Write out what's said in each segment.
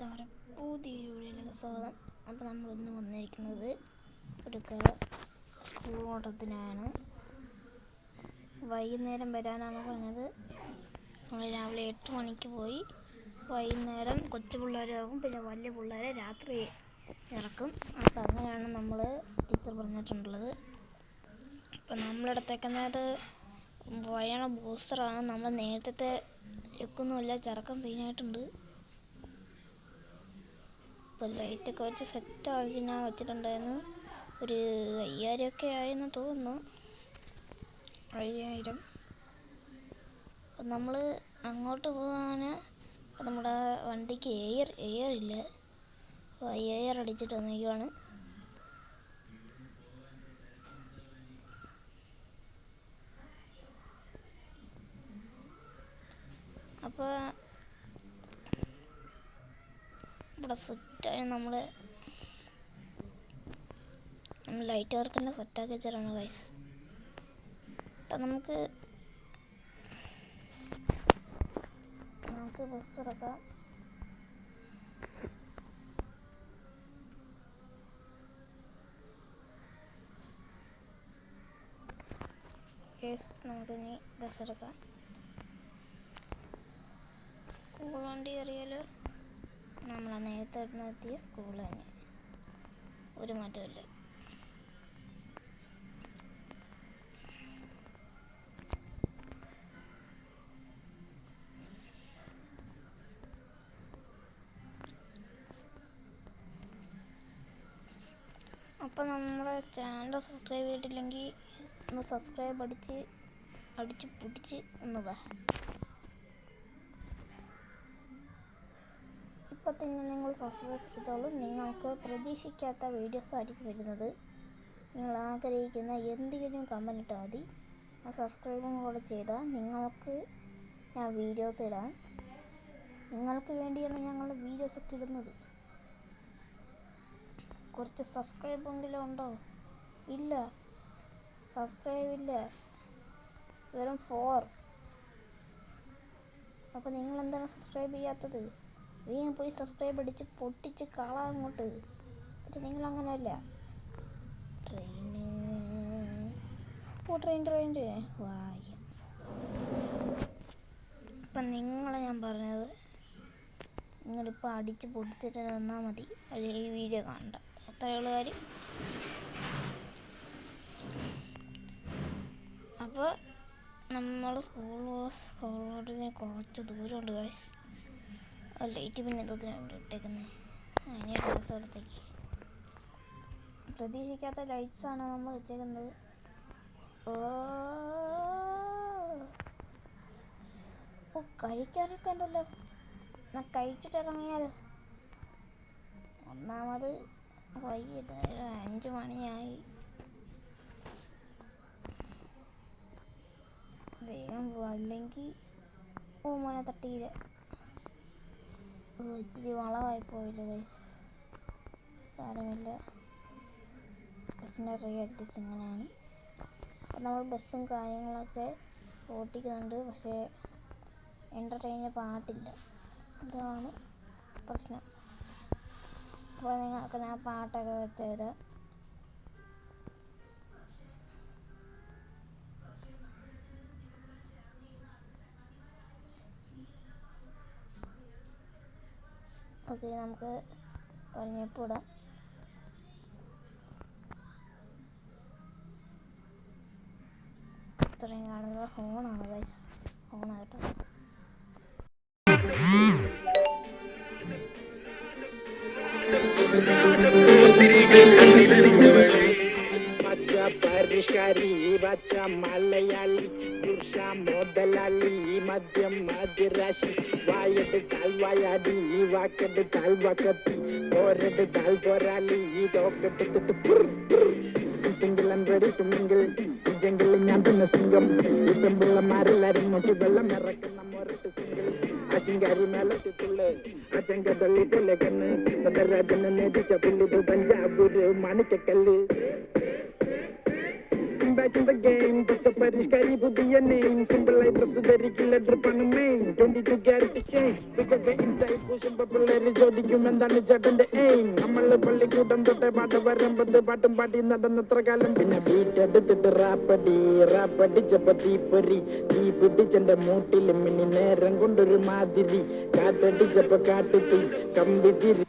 നമ്മുടെ പുതിയ വീഡിയോയിലേക്ക് സ്വാഗതം. അപ്പോൾ നമ്മൾ ഇന്ന് വന്നിരിക്കുന്നത് ഒരു സ്കൂൾ ഓട്ടത്തിനാണ്. വൈകുന്നേരം വരാനാണ് പറഞ്ഞത്. നമ്മൾ രാവിലെ എട്ട് മണിക്ക് പോയി വൈകുന്നേരം കൊച്ചു പിള്ളേരാകും പിന്നെ വലിയ പിള്ളേരെ രാത്രി ഇറക്കും. അപ്പം അങ്ങനെയാണ് നമ്മൾ ടീച്ചർ പറഞ്ഞിട്ടുള്ളത്. അപ്പം നമ്മളെടുത്തേക്കുന്നത് വയണ ബൂസ്റ്ററാണ്. നമ്മൾ നേരത്തെ എക്കൊന്നുമില്ല ചെറുക്കം സീനായിട്ടുണ്ട്. ഇപ്പോൾ ലൈറ്റൊക്കെ വെച്ച് സെറ്റാക്കി ഞാൻ വെച്ചിട്ടുണ്ടായിരുന്നു. ഒരു അയ്യായിരം ഒക്കെ ആയെന്ന് തോന്നുന്നു. അയ്യായിരം. നമ്മൾ അങ്ങോട്ട് പോകാൻ നമ്മുടെ വണ്ടിക്ക് എയർ എയർ ഇല്ല. അപ്പോൾ എയർ അടിച്ചിട്ട് വന്നേക്കുവാണ്. അപ്പോൾ ഇവിടെ സെറ്റായി നമ്മൾ ലൈറ്റ് വർക്കിന്റെ സെറ്റാക്കി വെച്ചിട്ടാണ് ഗൈസ് അപ്പം നമുക്ക് നമുക്ക് ബസ് ഇറക്കാം നമുക്ക് നമുക്കിനി ബസ് എടുക്കാം. സ്കൂൾ വണ്ടി അറിയാലോ നമ്മൾ നേരത്തെ എത്തിയ സ്കൂൾ തന്നെ. ഒരു മാറ്റമില്ല അപ്പം നമ്മുടെ ചാനൽ സബ്സ്ക്രൈബ് ചെയ്തിട്ടില്ലെങ്കിൽ ഒന്ന് സബ്സ്ക്രൈബ് അടിച്ച് അടിച്ച് പിടിച്ച് ഒന്ന് വാ സബ്സ്ക്രൈബ് ചെയ്തോളൂ നിങ്ങൾക്ക് പ്രതീക്ഷിക്കാത്ത വീഡിയോസ് ആയിരിക്കും വരുന്നത്. നിങ്ങൾ ആഗ്രഹിക്കുന്ന എന്തെങ്കിലും കമന്റ് ഇട്ടാൽ മതി. ആ സബ്സ്ക്രൈബും കൂടെ ചെയ്താൽ നിങ്ങൾക്ക് ഞാൻ വീഡിയോസ് ഇടാം. നിങ്ങൾക്ക് വേണ്ടിയാണ് ഞങ്ങൾ വീഡിയോസ് ഒക്കെ ഇടുന്നത്. കുറച്ച് സബ്സ്ക്രൈബെങ്കിലും ഉണ്ടോ? ഇല്ല. സബ്സ്ക്രൈബ് ഇല്ല. വെറും ഫോർ അപ്പോൾ നിങ്ങൾ എന്താണ് സബ്സ്ക്രൈബ് ചെയ്യാത്തത്? വേഗം പോയി സബ്സ്ക്രൈബ് അടിച്ച് പൊട്ടിച്ച് കളാ അങ്ങോട്ട്. പക്ഷെ നിങ്ങൾ അങ്ങനെയല്ല. ട്രെയിന്. ഓ ട്രെയിൻ ട്രെയിൻ. വായ. ഇപ്പം നിങ്ങളെ ഞാൻ പറഞ്ഞത് നിങ്ങളിപ്പോൾ അടിച്ച് പൊട്ടിച്ചിട്ട് തന്നാൽ മതി. അല്ലെങ്കിൽ ഈ വീഡിയോ കാണണ്ട. അത്രയുള്ള കാര്യം. അപ്പോൾ നമ്മൾ സ്കൂൾ സ്കൂളിലോട്ട് കുറച്ച് ദൂരമുണ്ട് കാശ് ലൈറ്റ് പിന്നെ എന്തിനാണ് ഇട്ടേക്കുന്നത് അതിനെ സ്ഥലത്തേക്ക് പ്രതീക്ഷിക്കാത്ത ലൈറ്റ്സ് ആണ് നമ്മൾ വെച്ചേക്കുന്നത്. ഓ ഓ കഴിക്കാനൊക്കെ ഉണ്ടല്ലോ. എന്നാ കഴിച്ചിട്ട് ഇറങ്ങിയാലോ ഒന്നാമത് വൈകിട്ട് അഞ്ച് മണിയായി. വേഗം പോവാ. അല്ലെങ്കിൽ ഓ മോനെ തട്ടിയില്ല ഇച്ചിരി വളമായി പോയില്ല ഗൈസ് സാരമില്ല. ബസ്സിന്റെ അഡ്ജസ്റ്റ് ഇങ്ങനെയാണ്. അപ്പം നമ്മൾ ബസ്സും കാര്യങ്ങളൊക്കെ ഓട്ടിക്കുന്നുണ്ട്. പക്ഷേ എന്റർടൈനിന് പാട്ടില്ല. ഇതാണ് പ്രശ്നം. അപ്പോൾ നിങ്ങൾക്ക് ഞാൻ പാട്ടൊക്കെ വെച്ചത് ഓക്കെ നമുക്ക് പറഞ്ഞപ്പോൾ ഇടാം ഇത്രയും കാണുന്നത് ഹോണാണ് ഗൈസ് ഹോണാട്ടോ പരിഷ്കാരി വച്ച മലയാളി പുരുഷ മുതലാളി മദ്യം മതിരാശി വായാടി വാക്കെടുത്താൽ വക്കത്തി പോരെടുത്താൽ പോരാളി തോക്കെടുത്തിട്ട് single and ready to mingle jungle ഞാൻ തന്നെ സിംഗം ഈ പെൺപിള്ളമാരെല്ലാരും നോക്കി വെള്ളം ഇറക്കുന്ന മൊരട്ട് സിംഗിൾ അശിങ്കാരി മേലത്തിട്ടുള്ള തള്ളിട്ടുള്ള കണ്ണ് രാജനെ നേടിച്ച പുള്ളിത് Punjab Manikyakkallu. Back in the game. പച്ച പരിഷ്കാരി പുതിയ നെയിം സിമ്പിൾ ആയി ഡ്രസ് ധരിക്കില്ല ഡ്രിപ്പാണ് മെയിൻ ട്വന്റി ടു ക്യാരറ്റ് പിള്ളേര് ചോദിക്കും എന്താണ് ചേട്ടന്റെ എയിം നമ്മൾ പള്ളിക്കൂട്ടം തൊട്ടേ പാട്ട് വരമ്പത് പാട്ടും പാടി നടന്നത്ര കാലം പിന്നെ ബീറ്റ് എടുത്തിട്ട് റാപ്പടി റാപ്പടിച്ചപ്പോ തീപ്പൊരി തീ പിടിച്ചെന്റെ മൂട്ടിലും ഇനി നേരം കൊണ്ടൊരു മാതിരി കാറ്റടിച്ചപ്പോ കാട്ടുതീ കമ്പി തിരി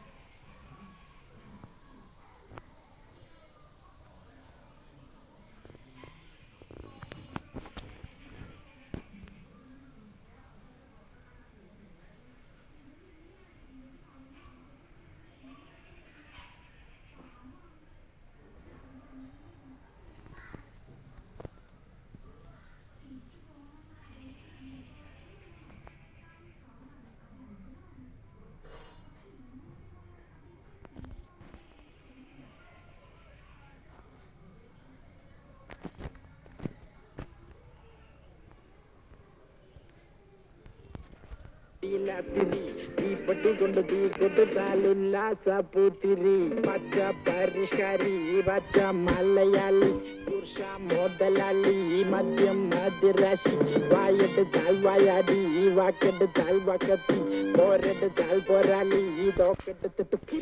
തീലാത്തിരി തീപ്പെട്ടി കൊണ്ട് തീ കൊടുത്താലുല്ലാസ പൂത്തിരി പച്ച പരിഷ്കാരി പച്ച മലയാളി പുരുഷ മുതലാളി മദ്യം മതിരാശി വായെടുത്താൽ വായാടി വാക്കെടുത്താൽ വക്കത്തി പോരെടുത്താൽ പോരാളി ഇതൊക്കെടുത്തിട്ട് പച്ച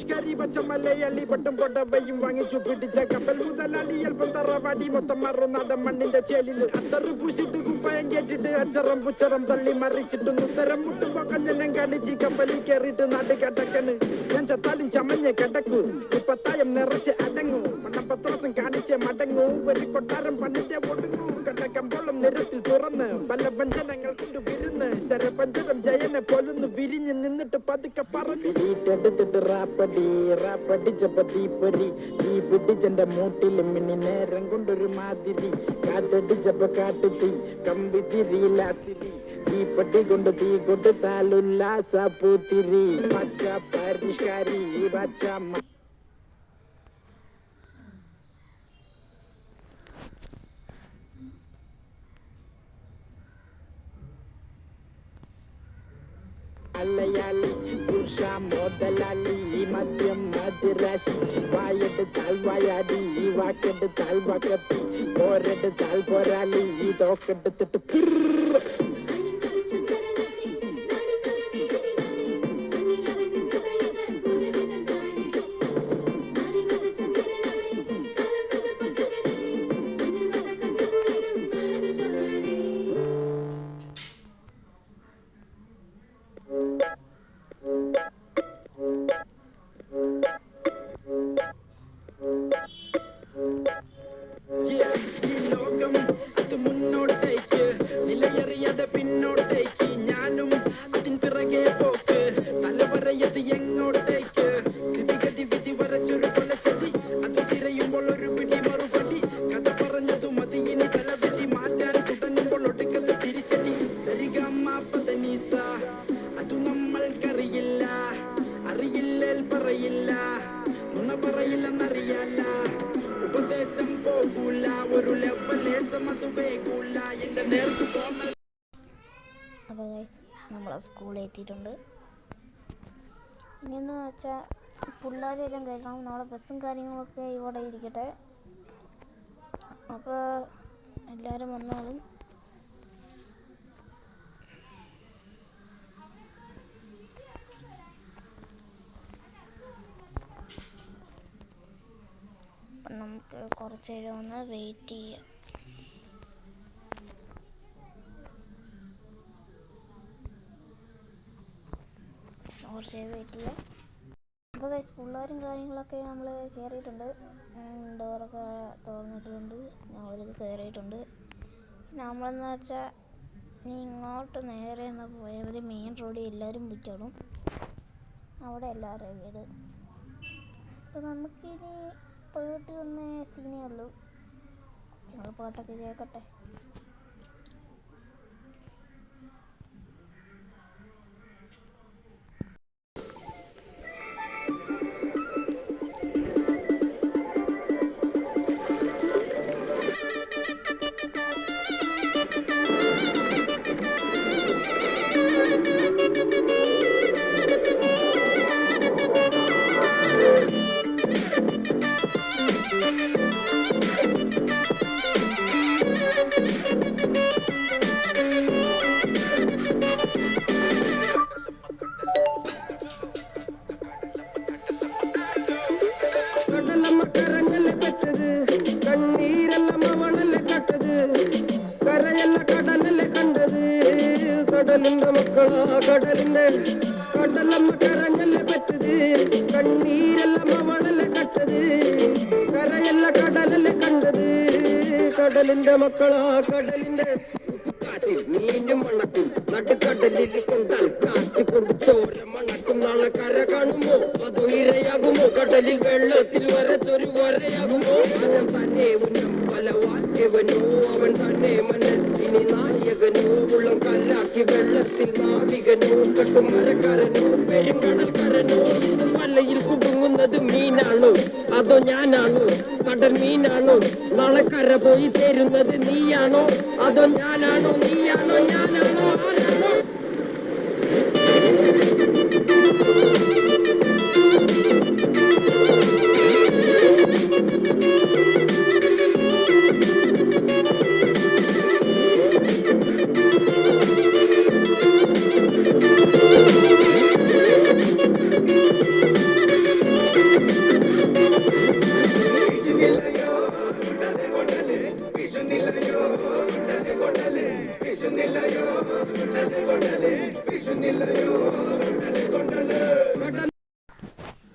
പരിഷ്കാരി പച്ച മലയാളി പട്ടും പൊട്ടവയും വാങ്ങിച്ചു പിടിച്ച കപ്പൽ മുതലാളി അല്പം തറവാടി. മൊത്തം മറുനാടൻ മണ്ണിന്റെ ചേലിൽ അത്തറ് പൂശിട്ട് കുപ്പായം കേട്ടിട്ട് അച്ചറം പുച്ചറം തള്ളി മറിച്ചിട്ട് ഉത്തരം മുട്ടുമ്പോ കഞ്ഞനം കാണിച്ച് കപ്പലിൽ കേറിയിട്ട് നാട് കടക്കണ്. ഞാൻ ചത്താലും ചമഞ്ഞ് കിടക്കൂ. ഇപ്പത്തായം നിറച്ച് അടങ്ങൂ. മണ്ണപ്പത്രാസം കാണിച്ച് മടങ്ങൂ. ഒരു കൊട്ടാരം പണിന്റെ ഒടുങ്ങൂ. കണ്ടക്കമ്പോളം നിരത്തിൽ തുറന്ന് പല വ്യഞ്ജനങ്ങൾ കൊണ്ട് വിരുന്ന് ശരപഞ്ചരം ജയനെ പോലൊന്ന് വിരിഞ്ഞ് നിന്നിട്ട് പതുക്കെ പറഞ്ഞു. വീട്ടെടുത്തിട്ട് റാപ്പടി റാപ്പടിച്ചപ്പോ തീപ്പൊരി. തീ പിടിച്ചെന്റെ മൂട്ടിലും ഇനി നേരം കൊണ്ടൊരു മാതിരി. കാറ്റടിച്ചപ്പോ കാട്ടുതീ കമ്പി തിരിയില്ലാത്തിരി തീപ്പെട്ടി കൊണ്ട് തീ കൊടുത്താൽ ഉല്ലാസ പൂത്തിരി പച്ച പരിഷ്കാരി പച്ച മ- മലയാളി പുരുഷ മുതലാളി മദ്യം മതിരാശി വായെടുത്താൽ വായാടി വാക്കെടുത്താൽ വകത്തി പോരെടുത്താൽ പോരാളി തിരിച്ചടി സരിഗമ്മീസ അത് നമ്മൾക്കറിയില്ല. അറിയില്ലേൽ പറയില്ല. നുണ പറയില്ലെന്നറിയാല്ല. ഉപദേശം പോകൂല. ഒരു ലവലേശം അത് വേകൂല. എന്റെ നേർക്ക് പോന്ന അപ്പോൾ ഗൈസ് നമ്മൾ സ്കൂളിൽ എത്തിയിട്ടുണ്ട്. ഇനിയെന്ന് വെച്ചാൽ പിള്ളേരെല്ലാം കയറണം നമ്മളെ ബസ്സും കാര്യങ്ങളൊക്കെ ഇവിടെ ഇരിക്കട്ടെ. അപ്പോൾ എല്ലാവരും വന്നോളും. നമുക്ക് കുറച്ച് നേരം ഒന്ന് വെയിറ്റ് ചെയ്യാം. കുറച്ച് നേരം വെയിറ്റ് ചെയ്യാം. അപ്പോൾ ഗൈസ് പിള്ളേരും കാര്യങ്ങളൊക്കെ നമ്മൾ കയറിയിട്ടുണ്ട് ഡോറൊക്കെ തുറന്നിട്ടുണ്ട്. ഒരു കയറിയിട്ടുണ്ട് നമ്മളെന്ന് വെച്ചാൽ ഇനി ഇങ്ങോട്ട് നേരെ ഒന്ന് പോയാൽ മെയിൻ റോഡിൽ എല്ലാവരും വിളിച്ചോളും അവിടെ എല്ലാവരുടെയും വീട്. അപ്പോൾ നമുക്കിനി പേട്ട് വന്ന സീനേ ഉള്ളൂ ഞങ്ങൾ പാട്ടൊക്കെ കേൾക്കട്ടെ. കടലിന്റെ മക്കളാ കടലിന്റെ കടലമ്മ കരഞ്ഞല്ല പറ്റത്. കണ്ണീരെല്ലാം അവളല്ല കട്ടത് കരയല്ല കടലല്ല കണ്ടത്. കടലിന്റെ മക്കളാ കടലിന്റെ കാറ്റിൽ മീനും മണക്കും നടുക്കടലിൽ കൊണ്ടാൽ കാറ്റ് കൊണ്ട് ചോര മണക്കും. നാളെ കര കാണുമോ? അതോ ഇരയാകുമോ? കടലിൽ വെള്ളത്തിൽ വരച്ചൊരു വരയാകുമോ? അനം തന്നെ ഉന്നം പല എവനോ പോയി ചേരുന്നത് നീയാണോ?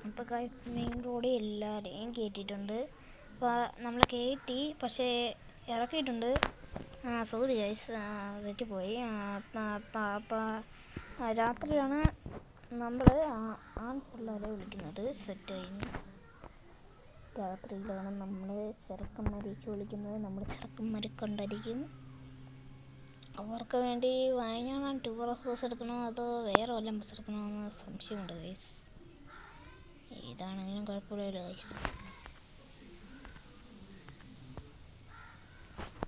അപ്പോൾ ഗൈസ് മെയിൻ റോഡ് എല്ലാവരെയും കയറ്റിയിട്ടുണ്ട് അപ്പോൾ നമ്മൾ കയറ്റി പക്ഷേ ഇറക്കിയിട്ടുണ്ട്. സോറി ഗൈസ് തെറ്റിപ്പോയി. രാത്രിയാണ് നമ്മൾ ആൺ പിള്ളേരെ വിളിക്കുന്നത്. സെറ്റ് കഴിഞ്ഞ്. രാത്രിയിലാണ് നമ്മൾ ചെറുക്കന്മാരേക്ക് വിളിക്കുന്നത് നമ്മൾ ചെറുക്കന്മാരെ കൊണ്ടായിരിക്കും അവർക്ക് വേണ്ടി വയനാട് ടൂർ ഓഫ് ബസ് എടുക്കണോ അതോ വേറെ വല്ലതും ബസ് എടുക്കണോ എന്ന് സംശയമുണ്ട് ഗൈസ് ഏതാണെങ്കിലും കുഴപ്പമില്ല ഗൈസ്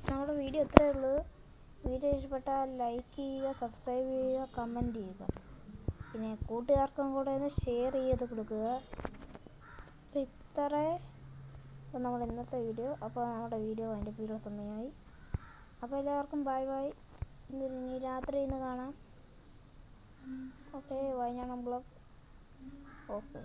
നമ്മുടെ വീഡിയോ ഇത്രയേ ഉള്ളൂ. വീഡിയോ ഇഷ്ടപ്പെട്ടാൽ ലൈക്ക് ചെയ്യുക സബ്സ്ക്രൈബ് ചെയ്യുക കമന്റ് ചെയ്യുക. പിന്നെ കൂട്ടുകാർക്കും കൂടെ ഒന്ന് ഷെയർ ചെയ്ത് കൊടുക്കുക. അപ്പോൾ ഇത്രേ അപ്പോൾ നമ്മൾ ഇന്നത്തെ വീഡിയോ അപ്പോൾ നമ്മുടെ വീഡിയോ അതിന്റെ വീഡിയോ സമയമായി. അപ്പോൾ എല്ലാവർക്കും ബൈ ബൈ ഇന്ന് ഇനി രാത്രി ഇന്ന് കാണാം. ഓക്കെ വൈകുന്നേരം ബ്ലോഗ് ഓക്കെ